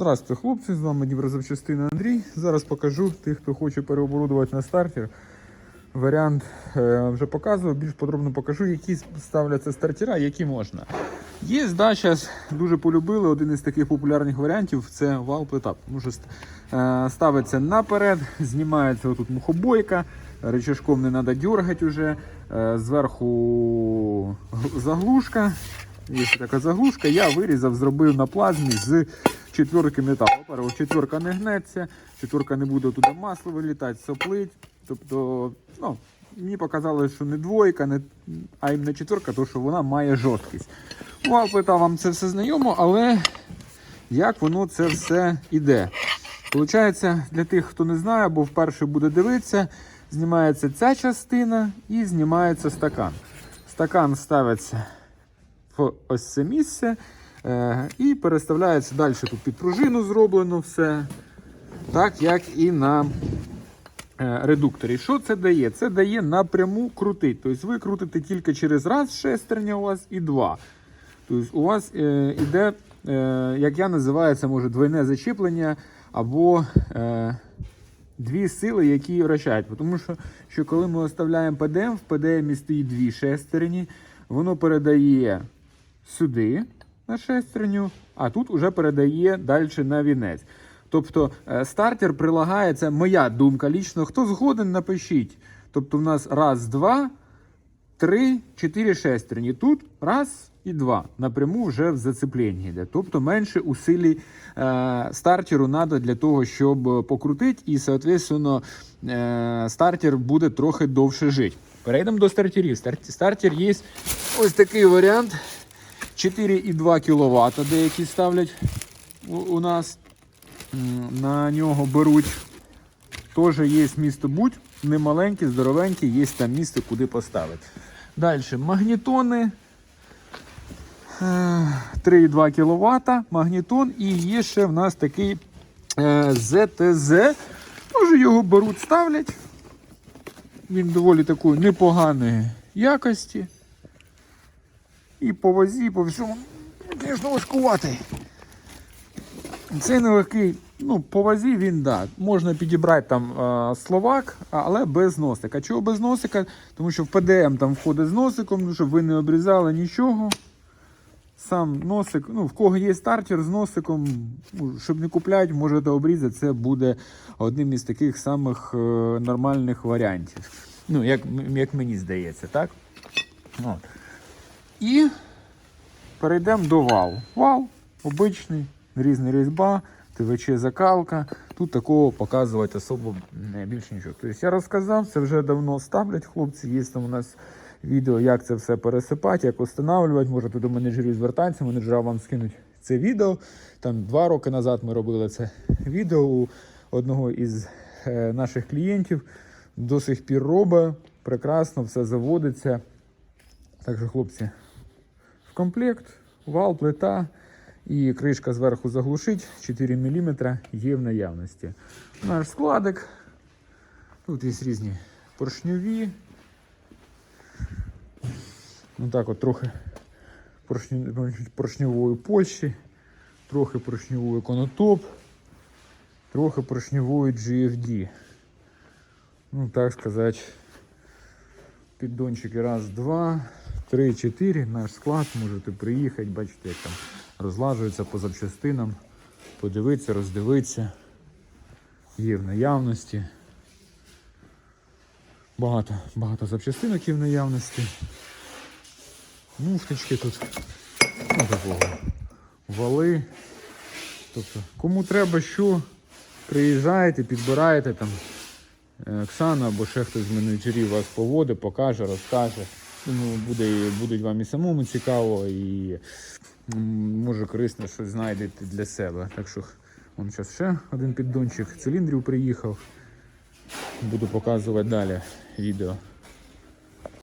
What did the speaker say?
Здравствуйте, хлопці, з вами Дніпрозапчастина Андрій. Зараз покажу тих, хто хоче переоборудувати на стартер. Варіант е, вже показував, більш подробно покажу, які ставляться стартера, які можна. Є, да, зараз дуже полюбили один із таких популярних варіантів це вал плита. Тому що е, ставиться наперед, знімається отут мухобойка, рычажком не треба дергати вже. Е, зверху заглушка. Є така заглушка. Я вирізав, зробив на плазмі з четверки металу. По-перше, четверка не гнеться, четверка не буде туди масло вилітати, соплить. Тобто, ну, мені показали, що не двойка, не, а іменно четверка, тому що вона має жорсткість. Вал плита вам це все знайомо, але як воно це все іде? Получається, для тих, хто не знає, або вперше буде дивитися, знімається ця частина і знімається стакан. Стакан ставиться в ось це місце і переставляється далі. Тут під пружину зроблено все, так як і на е, редукторі. Що це дає? Це дає напряму крутить. Тобто ви крутите тільки через раз шестерня у вас і два. Тобто у вас е, іде, е, як я називаю, це може двойне зачіплення або е, дві сили, які вращають. Тому що, що коли ми оставляємо ПДМ, в ПДМ стоїть дві шестерні, воно передає сюди на шестерню, а тут вже передає далі на вінець. Тобто е, стартер прилагає, це моя думка лічно. Хто згоден, напишіть. Тобто в нас раз, два, три, чотири шестерні. Тут раз і два. Напряму вже в зацепленні йде. Тобто менше усилій е, стартеру треба для того, щоб покрутити, і, соответственно, е, стартер буде трохи довше жити. Перейдемо до стартерів. Стар- Стартер є ось такий варіант. 4,2 кВт деякі ставлять у, нас. На нього беруть. Теж є місто будь, не маленькі, здоровенькі, є там місце, куди поставити. Далі магнітони. е, 3,2 кВт, магнітон, і є ще в нас такий е, ZTZ. Може його беруть, ставлять. Він доволі такої непоганої якості. І по вазі, по всьому, звісно, важкуватий. Цей нелегкий, ну, по вазі він да. Можна підібрати там е, словак, але без носика. Чого без носика? Тому що в ПДМ там входить з носиком, ну, щоб ви не обрізали нічого. Сам носик, ну, в кого є стартер з носиком, ну, щоб не купляти, можете обрізати. Це буде одним із таких самих е, нормальних варіантів. Ну, як, як мені здається, так? От. І перейдемо до вал. Вал обичний, різна різьба, ТВЧ закалка. Тут такого показувати особо не більше нічого. Тобто я розказав, це вже давно ставлять хлопці. Є там у нас відео, як це все пересипати, як встановлювати. Можете до менеджерів звертатися, менеджера вам скинуть це відео. Там два роки назад ми робили це відео у одного із е, наших клієнтів. До сих пір робить, прекрасно, все заводиться. Так що, хлопці, комплект, вал, плита і кришка зверху заглушить 4 мм є в наявності. Наш складик. Тут є різні поршньові. Ну так от трохи поршньової Польщі, трохи поршньової конотоп, трохи поршньової GFD. Ну, так сказати, піддончики раз, два, три, чотири. Наш склад. Можете приїхати, бачите, як там розлажується по запчастинам, подивитися, роздивитися. Є в наявності. Багато, багато запчастинок є в наявності. Муфточки тут. Ну, такого. Вали. Тобто, кому треба що, приїжджаєте, підбираєте там. Е, Оксана або ще хтось з менеджерів вас поводить, покаже, розкаже. Ну, буде, будуть вам і самому цікаво, і може корисно щось знайдете для себе. Так що вон зараз ще один піддончик циліндрів приїхав. Буду показувати далі відео.